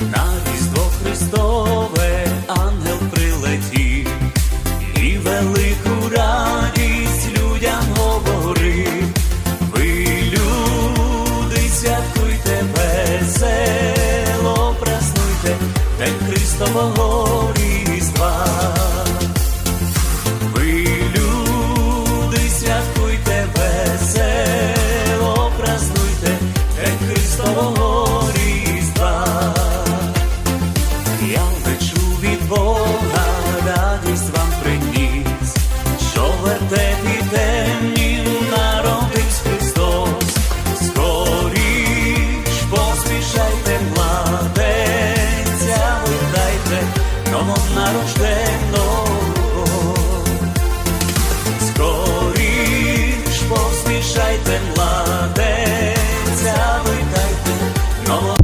На різдво Христове ангел прилетів і велику радість людям говорив. Ви святкуйте весело, праснуйте, День Христового Бога радість вам приніс, що вертепі темні народився Христос, скоріш поспішайте, младенця, видайте новонарожденого, скоріш поспішайте, младенця, видайте нового.